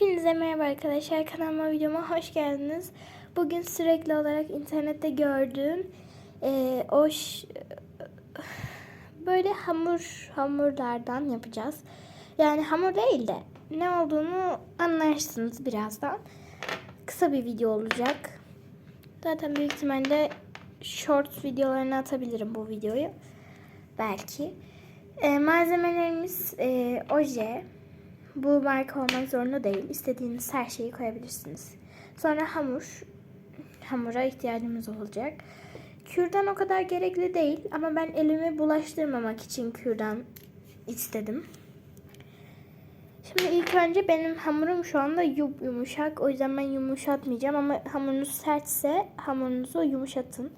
Hepinize merhaba arkadaşlar. Kanalıma videoma hoş geldiniz. Bugün sürekli olarak internette gördüğüm eee, o ş- böyle hamur hamurlardan yapacağız. Yani hamur değil de ne olduğunu anlarsınız birazdan. Kısa bir video olacak. Zaten büyük ihtimalle short videolarını atabilirim bu videoyu. Belki. Eee, malzemelerimiz eee, oje, bu marka olmak zorunda değil. İstediğiniz her şeyi koyabilirsiniz. Sonra hamur. Hamura ihtiyacımız olacak. Kürdan o kadar gerekli değil ama ben elimi bulaştırmamak için kürdan istedim. Şimdi ilk önce benim hamurum şu anda yumuşak. O yüzden ben yumuşatmayacağım ama hamurunuz sertse hamurunuzu yumuşatın.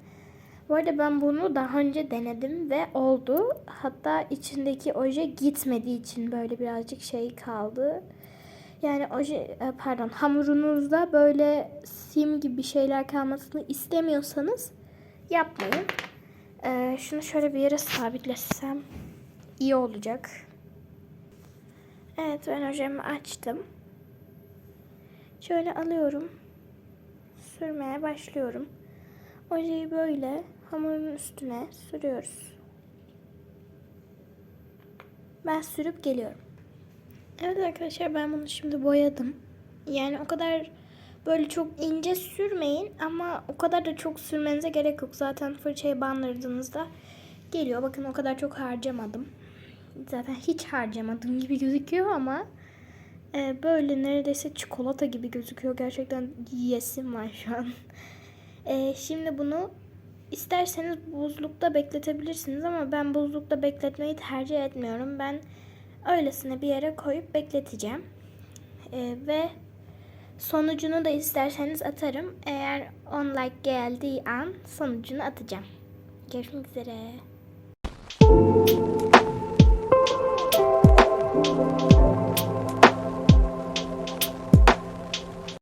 Bu arada ben bunu daha önce denedim ve oldu. Hatta içindeki oje gitmediği için böyle birazcık şey kaldı. Yani oje e, pardon hamurunuzda böyle sim gibi şeyler kalmasını istemiyorsanız yapmayın. Ee, şunu şöyle bir yere sabitlesem iyi olacak. Evet ben ojemi açtım. Şöyle alıyorum. Sürmeye başlıyorum. Ojeyi böyle hamurun üstüne sürüyoruz. Ben sürüp geliyorum. Evet arkadaşlar ben bunu şimdi boyadım. Yani o kadar böyle çok ince sürmeyin ama o kadar da çok sürmenize gerek yok. Zaten fırçayı bandırdığınızda geliyor. Bakın o kadar çok harcamadım. Zaten hiç harcamadım gibi gözüküyor ama e, böyle neredeyse çikolata gibi gözüküyor. Gerçekten yiyesim var şu an. E, şimdi bunu İsterseniz buzlukta bekletebilirsiniz ama ben buzlukta bekletmeyi tercih etmiyorum. Ben öylesine bir yere koyup bekleteceğim. Ee, ve sonucunu da isterseniz atarım. Eğer 10 like geldiği an sonucunu atacağım. Görüşmek üzere. Thank you.